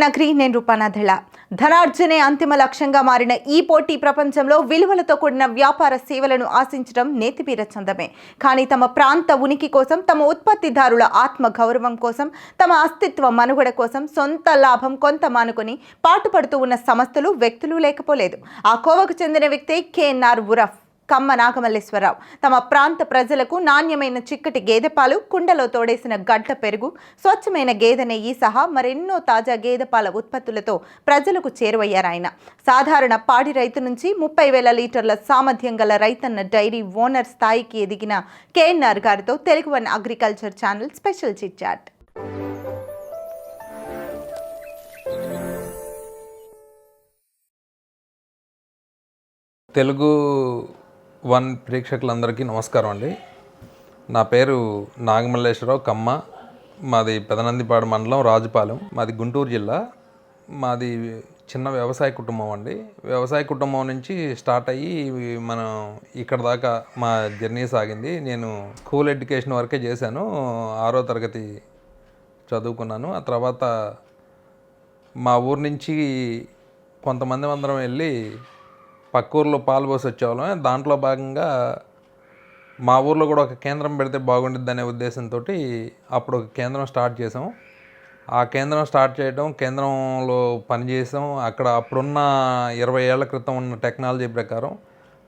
నగరి నేను రూపానాథళ ధనార్జనే అంతిమ లక్ష్యంగా మారిన ఈ పోటీ ప్రపంచంలో విలువలతో కూడిన వ్యాపార సేవలను ఆశించడం నేతిపీర చందమే. కానీ తమ ప్రాంత ఉనికి కోసం తమ ఉత్పత్తిదారుల ఆత్మ గౌరవం కోసం తమ అస్తిత్వ మనుగడ కోసం సొంత లాభం కొంత మానుకొని పాటుపడుతూ ఉన్న సంస్థలు వ్యక్తులు లేకపోలేదు. ఆ కోవకు చెందిన వ్యక్తే కేఎన్ఆర్ ఉరఫ్. కమ్మ నాగమల్లేశ్వరరావు. తమ ప్రాంత ప్రజలకు నాణ్యమైన చిక్కటి గేదె పాలు కుండలో తోడేసిన గడ్డ పెరుగు స్వచ్ఛమైన గేదె నెయ్యి సహా మరెన్నో తాజా గేదె పాల ఉత్పత్తులతో ప్రజలకు చేరువయ్యారాయన. సాధారణ పాడి రైతు నుంచి ముప్పై వేల లీటర్ల సామర్థ్యం గల రైతన్న డైరీ ఓనర్ స్థాయికి ఎదిగిన కేఎన్ఆర్ గారితో Telugu one agriculture channel special chit chat. Telugu one ప్రేక్షకులందరికీ నమస్కారం అండి. నా పేరు నాగమల్లేశ్వరరావు కమ్మ. మాది పెదనందిపాడు మండలం రాజుపాలెం. మాది గుంటూరు జిల్లా. మాది చిన్న వ్యవసాయ కుటుంబం అండి. వ్యవసాయ కుటుంబం నుంచి స్టార్ట్ అయ్యి మనం ఇక్కడ దాకా మా జర్నీ సాగింది. నేను స్కూల్ ఎడ్యుకేషన్ వరకే చేశాను. ఆరో తరగతి చదువుకున్నాను. ఆ తర్వాత మా ఊరు నుంచి కొంతమంది అందరం వెళ్ళి పక్క ఊర్లో పాలు పోసి వచ్చేవాళ్ళం. దాంట్లో భాగంగా మా ఊర్లో కూడా ఒక కేంద్రం పెడితే బాగుండిద్ది అనే ఉద్దేశంతో అప్పుడు ఒక కేంద్రం స్టార్ట్ చేసాం ఆ కేంద్రం స్టార్ట్ చేయడం కేంద్రంలో పనిచేసాం అక్కడ అప్పుడున్న ఇరవై ఏళ్ళ క్రితం ఉన్న టెక్నాలజీ ప్రకారం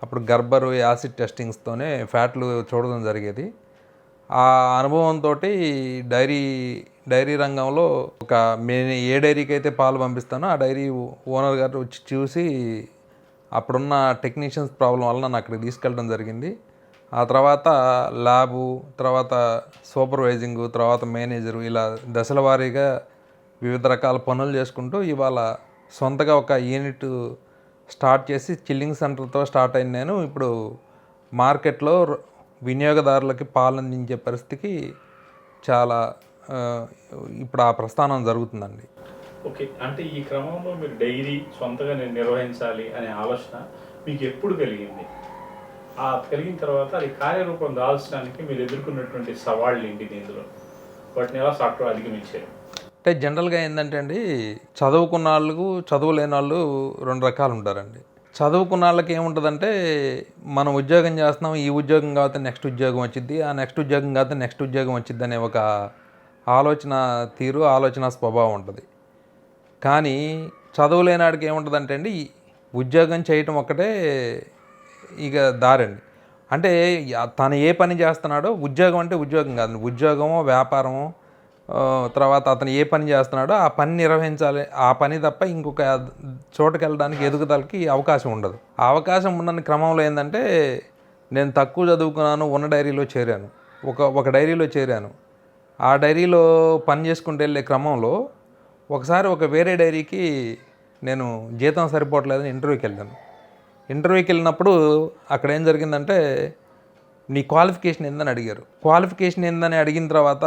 అప్పుడు గర్భరు యాసిడ్ టెస్టింగ్స్తోనే ఫ్యాట్లు చూడడం జరిగేది. ఆ అనుభవంతో డైరీ డైరీ రంగంలో ఒక మే ఏ డైరీకి అయితే పాలు పంపిస్తానో ఆ డైరీ ఓనర్ గారు వచ్చి చూసి అప్పుడున్న టెక్నీషియన్స్ ప్రాబ్లం వల్ల నన్ను అక్కడికి తీసుకెళ్ళడం జరిగింది. ఆ తర్వాత ల్యాబు తర్వాత సూపర్వైజింగ్ తర్వాత మేనేజరు ఇలా దశల వారీగా వివిధ రకాల పనులు చేసుకుంటూ ఇవాళ సొంతగా ఒక యూనిట్ స్టార్ట్ చేసి చిల్లింగ్ సెంటర్తో స్టార్ట్ అయిన నేను. ఇప్పుడు మార్కెట్లో వినియోగదారులకి పాలు అందించే పరిస్థితికి చాలా ఇప్పుడు ఆ ప్రస్థానం జరుగుతుందండి. ఓకే అంటే ఈ క్రమంలో మీరు డైరీ సొంతగా నేను నిర్వహించాలి అనే ఆలోచన మీకు ఎప్పుడు కలిగింది? ఆ కలిగిన తర్వాత అది కార్యరూపం దాల్చడానికి మీరు ఎదుర్కొన్నటువంటి సవాళ్ళు ఏంటి దీనిలో వాటిని ఎలా సాఫ్ట్వేర్ అధిగమించారు? అంటే జనరల్గా ఏంటంటే అండి చదువుకున్న వాళ్ళకు చదువు లేని వాళ్ళు రెండు రకాలు ఉంటారండి. చదువుకున్న వాళ్ళకి ఏముంటుందంటే మనం ఉద్యోగం చేస్తున్నాం ఈ ఉద్యోగం కాకపోతే నెక్స్ట్ ఉద్యోగం వచ్చింది ఆ నెక్స్ట్ ఉద్యోగం కాకపోతే నెక్స్ట్ ఉద్యోగం వచ్చింది అనే ఒక ఆలోచన తీరు ఆలోచన స్వభావం ఉంటుంది. కానీ చదువులేనాడికి ఏముంటుందంటే అండి ఉద్యోగం చేయటం ఒక్కటే ఇక దారండి. అంటే తను ఏ పని చేస్తున్నాడో ఉద్యోగం అంటే ఉద్యోగం కాదండి ఉద్యోగమో వ్యాపారమో తర్వాత అతను ఏ పని చేస్తున్నాడో ఆ పని నిర్వహించాలి. ఆ పని తప్ప ఇంకొక చోటుకి వెళ్ళడానికి ఎదుగుదలకి అవకాశం ఉండదు. ఆ అవకాశం ఉన్న క్రమంలో ఏంటంటే నేను తక్కువ చదువుకున్నాను ఉన్న డైరీలో చేరాను. ఒక ఒక డైరీలో చేరాను. ఆ డైరీలో పని చేసుకుంటూ వెళ్ళే క్రమంలో ఒకసారి ఒక వేరే డైరీకి నేను జీతం సరిపోవట్లేదని ఇంటర్వ్యూకి వెళ్ళాను. ఇంటర్వ్యూకి వెళ్ళినప్పుడు అక్కడ ఏం జరిగిందంటే నీ క్వాలిఫికేషన్ ఏందని అడిగారు. క్వాలిఫికేషన్ ఏందని అడిగిన తర్వాత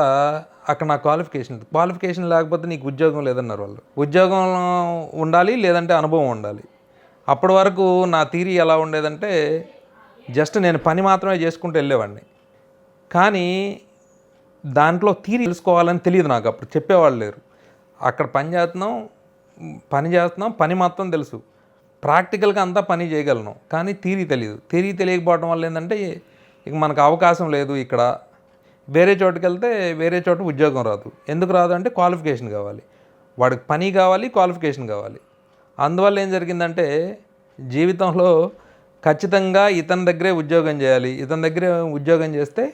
అక్కడ నా క్వాలిఫికేషన్ క్వాలిఫికేషన్ లేకపోతే నీకు ఉద్యోగం లేదన్నారు వాళ్ళు. ఉద్యోగం ఉండాలి లేదంటే అనుభవం ఉండాలి. అప్పటి వరకు నా థీరీ ఎలా ఉండేదంటే జస్ట్ నేను పని మాత్రమే చేసుకుంటూ వెళ్ళేవాడిని. కానీ దాంట్లో తీరి తెలుసుకోవాలని తెలియదు నాకు అప్పుడు. చెప్పేవాళ్ళు లేరు. అక్కడ పని చేస్తున్నాం పని చేస్తున్నాం పని మొత్తం తెలుసు. ప్రాక్టికల్గా అంతా పని చేయగలను. కానీ తీరి తెలియదు తీరి తెలియకపోవడం వల్ల ఏంటంటే ఇక మనకు అవకాశం లేదు ఇక్కడ. వేరే చోటుకి వెళ్తే వేరే చోట ఉద్యోగం రాదు. ఎందుకు రాదు అంటే క్వాలిఫికేషన్ కావాలి. వాడికి పని కావాలి క్వాలిఫికేషన్ కావాలి. అందువల్ల ఏం జరిగిందంటే జీవితంలో ఖచ్చితంగా ఇతని దగ్గరే ఉద్యోగం చేయాలి. ఇతని దగ్గరే ఉద్యోగం చేస్తే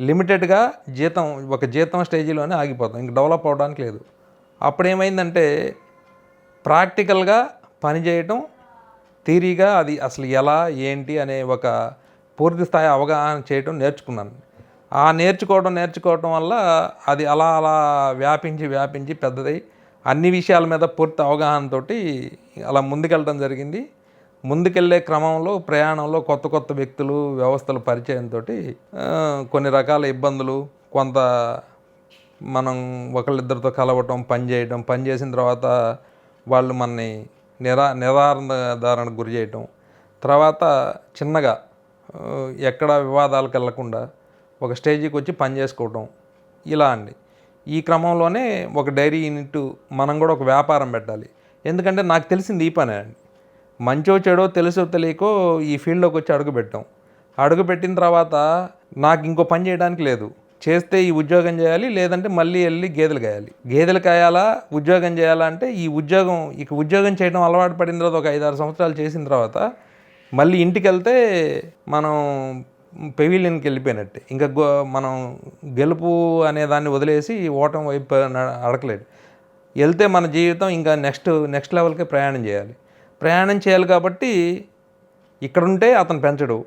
లిమిటెడ్గా జీతం ఒక జీతం స్టేజీలోనే ఆగిపోతాం. ఇంక డెవలప్ అవడానికి లేదు. అప్పుడు ఏమైందంటే ప్రాక్టికల్గా పనిచేయటం థీరీగా అది అసలు ఎలా ఏంటి అనే ఒక పూర్తి స్థాయి అవగాహన చేయటం నేర్చుకున్నాను. ఆ నేర్చుకోవడం నేర్చుకోవటం వల్ల అది అలా అలా వ్యాపించి వ్యాపించి పెద్దదై అన్ని విషయాల మీద పూర్తి అవగాహనతోటి అలా ముందుకెళ్ళడం జరిగింది. ముందుకెళ్ళే క్రమంలో ప్రయాణంలో కొత్త కొత్త వ్యక్తులు వ్యవస్థలు పరిచయంతో కొన్ని రకాల ఇబ్బందులు కొంత మనం ఒకళ్ళిద్దరితో కలవటం పని చేయటం పని చేసిన తర్వాత వాళ్ళు మనని నిరా నిరాధారణకు గురి చేయటం. తర్వాత చిన్నగా ఎక్కడ వివాదాలకు వెళ్ళకుండా ఒక స్టేజీకి వచ్చి పని చేసుకోవటం. ఇలా అండి. ఈ క్రమంలోనే ఒక డైరీ యూనిట్ మనం కూడా ఒక వ్యాపారం పెట్టాలి. ఎందుకంటే నాకు తెలిసింది ఈ పనే అండి. మంచో చెడో తెలుసో తెలియకో ఈ ఫీల్డ్లోకి వచ్చి అడుగు పెట్టాం. అడుగు పెట్టిన తర్వాత నాకు ఇంకో పని చేయడానికి లేదు. చేస్తే ఈ ఉద్యోగం చేయాలి లేదంటే మళ్ళీ వెళ్ళి గేదెలు కాయాలి. గేదెలు కాయాలా ఉద్యోగం చేయాలా అంటే ఈ ఉద్యోగం ఇక ఉద్యోగం చేయడం అలవాటు పడిన తర్వాత ఒక ఐదారు సంవత్సరాలు చేసిన తర్వాత మళ్ళీ ఇంటికి వెళ్తే మనం పెవిలియన్కి వెళ్ళిపోయినట్టే. ఇంకా గో మనం గెలుపు అనే దాన్ని వదిలేసి ఓటం వైపు న- అడగలేదు వెళ్తే మన జీవితం ఇంకా నెక్స్ట్ నెక్స్ట్ లెవెల్కి ప్రయాణం చేయాలి. ప్రయాణం చేయాలి కాబట్టి ఇక్కడుంటే అతను పెంచడు.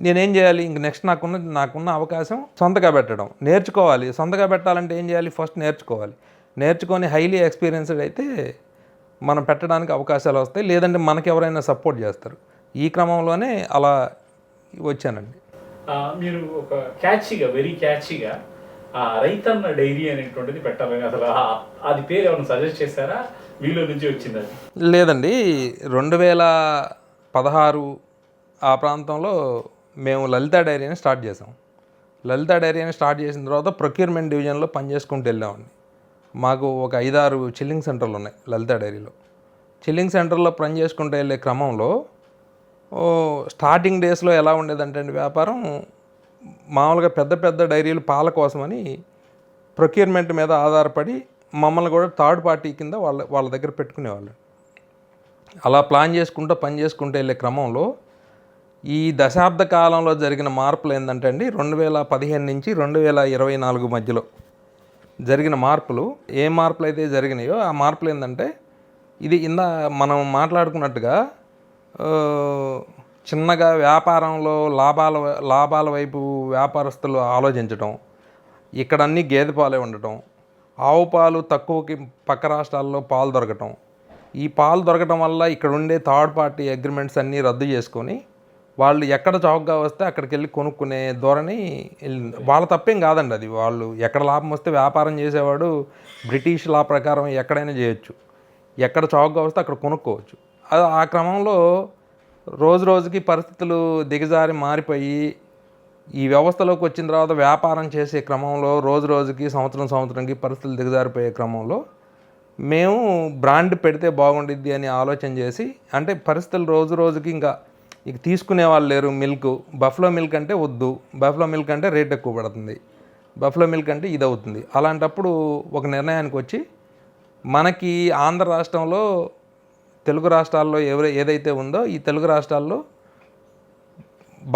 నేనేం చేయాలి? ఇంక నెక్స్ట్ నాకున్న నాకున్న అవకాశం సొంతగా పెట్టడం. నేర్చుకోవాలి. సొంతగా పెట్టాలంటే ఏం చేయాలి? ఫస్ట్ నేర్చుకోవాలి. నేర్చుకొని హైలీ ఎక్స్పీరియన్స్డ్ అయితే మనం పెట్టడానికి అవకాశాలు వస్తాయి. లేదంటే మనకి ఎవరైనా సపోర్ట్ చేస్తారు. ఈ క్రమంలోనే అలా వచ్చానండి. మీరు ఒక క్యాచీగా వెరీ క్యాచీగా రైతన్న డైరీ అనేటువంటిది పెట్టాలని అసలు అది పేరు ఎవరైనా సజెస్ట్ చేశారా? మీలో నుంచి వచ్చింది అది. లేదండి. రెండు వేల పదహారు ఆ ప్రాంతంలో మేము లలిత డైరీని స్టార్ట్ చేసాం. లలిత డైరీని స్టార్ట్ చేసిన తర్వాత ప్రొక్యూర్మెంట్ డివిజన్లో పనిచేసుకుంటూ వెళ్ళామండి మాకు ఒక ఐదారు చిల్లింగ్ సెంటర్లు ఉన్నాయి లలిత డైరీలో. చిల్లింగ్ సెంటర్లో పని చేసుకుంటూ వెళ్ళే క్రమంలో స్టార్టింగ్ డేస్లో ఎలా ఉండేదంటే అండి వ్యాపారం మామూలుగా పెద్ద పెద్ద డైరీలు పాల కోసమని ప్రొక్యూర్మెంట్ మీద ఆధారపడి మమ్మల్ని కూడా థర్డ్ పార్టీ కింద వాళ్ళ వాళ్ళ దగ్గర పెట్టుకునేవాళ్ళు. అలా ప్లాన్ చేసుకుంటూ పని చేసుకుంటూ వెళ్ళే క్రమంలో ఈ దశాబ్ద కాలంలో జరిగిన మార్పులు ఏంటంటే అండి రెండు వేల పదిహేను నుంచి రెండు వేల ఇరవై నాలుగు మధ్యలో జరిగిన మార్పులు. ఏ మార్పులు అయితే జరిగినాయో ఆ మార్పులు ఏంటంటే ఇది ఇందా మనం మాట్లాడుకున్నట్టుగా చిన్నగా వ్యాపారంలో లాభాల లాభాల వైపు వ్యాపారస్తులు ఆలోచించటం ఇక్కడ అన్ని గేదె పాలే ఉండటం ఆవు పాలు తక్కువకి పక్క రాష్ట్రాల్లో పాలు దొరకటం ఈ పాలు దొరకటం వల్ల ఇక్కడ ఉండే థర్డ్ పార్టీ అగ్రిమెంట్స్ అన్నీ రద్దు చేసుకొని వాళ్ళు ఎక్కడ చౌకగా వస్తే అక్కడికి వెళ్ళి కొనుక్కునే ధోరణి వెళ్ళింది వాళ్ళ తప్పేం కాదండి అది. వాళ్ళు ఎక్కడ లాభం వస్తే వ్యాపారం చేసేవాడు బ్రిటిష్ లా ప్రకారం ఎక్కడైనా చేయొచ్చు. ఎక్కడ చౌకగా వస్తే అక్కడ కొనుక్కోవచ్చు. అది ఆ క్రమంలో రోజు రోజుకి పరిస్థితులు దిగజారి మారిపోయి ఈ వ్యవస్థలోకి వచ్చిన తర్వాత వ్యాపారం చేసే క్రమంలో రోజు రోజుకి సంవత్సరం సంవత్సరంకి పరిస్థితులు దిగజారిపోయే క్రమంలో మేము బ్రాండ్ పెడితే బాగుండిద్ది అని ఆలోచన చేసి అంటే పరిస్థితులు రోజు రోజుకి ఇంకా ఇక తీసుకునే వాళ్ళు లేరు మిల్క్. బఫ్లో మిల్క్ అంటే వద్దు. బఫ్లో మిల్క్ అంటే రేట్ ఎక్కువ పడుతుంది. బఫ్లో మిల్క్ అంటే ఇది అవుతుంది. అలాంటప్పుడు ఒక నిర్ణయానికి వచ్చి మనకి ఆంధ్ర రాష్ట్రంలో తెలుగు రాష్ట్రాల్లో ఎవరు ఏదైతే ఉందో ఈ తెలుగు రాష్ట్రాల్లో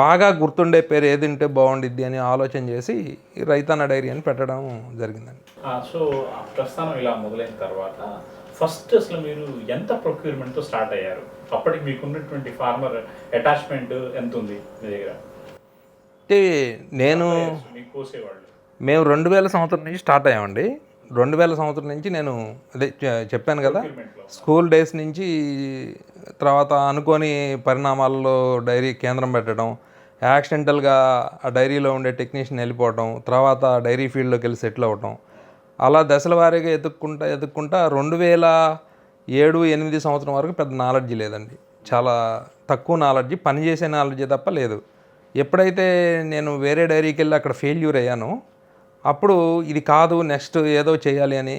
బాగా గుర్తుండే పేరు ఏది ఉంటే బాగుండిద్ది అని ఆలోచన చేసి ఈ డైరీ అని పెట్టడం జరిగిందండి. సో ప్రస్థానం ఇలా మొదలైన తర్వాత ఫస్ట్ అసలు మీరు ఎంత ప్రొక్యూర్మెంట్తో స్టార్ట్ అయ్యారు? అప్పటికి మీకు ఉన్నటువంటి ఫార్మర్ అటాచ్మెంట్ ఎంత ఉంది మీ దగ్గర? అంటే నేను కోసేవాళ్ళు. మేము రెండు వేల సంవత్సరం నుంచి స్టార్ట్ అయ్యామండి. రెండు వేల సంవత్సరం నుంచి నేను అదే చెప్పాను కదా. స్కూల్ డేస్ నుంచి తర్వాత అనుకోని పరిణామాల్లో డైరీ కేంద్రం పెట్టడం యాక్సిడెంటల్గా ఆ డైరీలో ఉండే టెక్నీషియన్ వెళ్ళిపోవడం తర్వాత డైరీ ఫీల్డ్లోకి వెళ్ళి సెటిల్ అవ్వటం అలా దశల వారీగా ఎదుక్కుంటా ఎదుక్కుంటా రెండు వేల ఏడు ఎనిమిది సంవత్సరం వరకు పెద్ద నాలెడ్జ్ లేదండి. చాలా తక్కువ నాలెడ్జ్ పని చేసే నాలెడ్జ్ తప్ప లేదు. ఎప్పుడైతే నేను వేరే డైరీకి వెళ్ళి అక్కడ ఫెయిల్యూర్ అయ్యానో అప్పుడు ఇది కాదు నెక్స్ట్ ఏదో చేయాలి అని.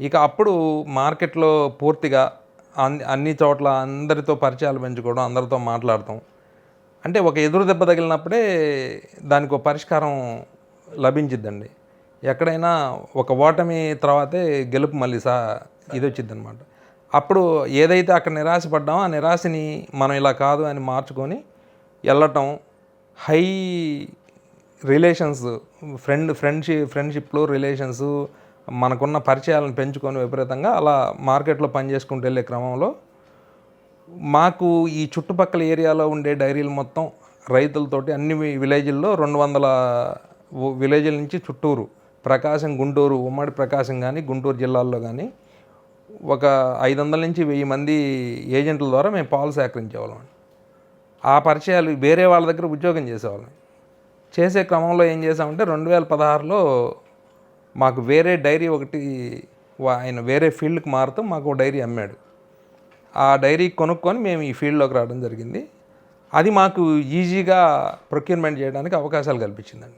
ఇక అప్పుడు మార్కెట్లో పూర్తిగా అన్ని అన్ని చోట్ల అందరితో పరిచయాలు పెంచుకోవడం అందరితో మాట్లాడతాం అంటే ఒక ఎదురు దెబ్బ తగిలినప్పుడే దానికి ఒక పరిష్కారం లభించిద్దండి. ఎక్కడైనా ఒక ఓటమి తర్వాతే గెలుపు మళ్ళీ సా ఇది వచ్చిందనమాట. అప్పుడు ఏదైతే అక్కడ నిరాశపడ్డామో ఆ నిరాశని మనం ఇలా కాదు అని మార్చుకొని వెళ్ళటం హై రిలేషన్స్ ఫ్రెండ్ ఫ్రెండ్షిప్ ఫ్రెండ్షిప్లు రిలేషన్స్ మనకున్న పరిచయాలను పెంచుకొని విపరీతంగా అలా మార్కెట్లో పనిచేసుకుంటూ వెళ్ళే క్రమంలో మాకు ఈ చుట్టుపక్కల ఏరియాలో ఉండే డైరీలు మొత్తం రైతులతోటి అన్ని విలేజ్ల్లో రెండు వందల విలేజ్ల నుంచి చుట్టూరు ప్రకాశం గుంటూరు ఉమ్మడి ప్రకాశం కానీ గుంటూరు జిల్లాల్లో కానీ ఒక ఐదు వందల నుంచి వెయ్యి మంది ఏజెంట్ల ద్వారా మేము పాలు సేకరించేవాళ్ళం. ఆ పరిచయాలు వేరే వాళ్ళ దగ్గర ఉద్యోగం చేసేవాళ్ళం. చేసే క్రమంలో ఏం చేసామంటే రెండు వేల పదహారులో మాకు వేరే డైరీ ఒకటి వా- ఆయన వేరే ఫీల్డ్కి మారుతూ మాకు డైరీ అమ్మాడు. ఆ డైరీ కొనుక్కొని మేము ఈ ఫీల్డ్లోకి రావడం జరిగింది. అది మాకు ఈజీగా ప్రొక్యూర్మెంట్ చేయడానికి అవకాశాలు కల్పించిందండి.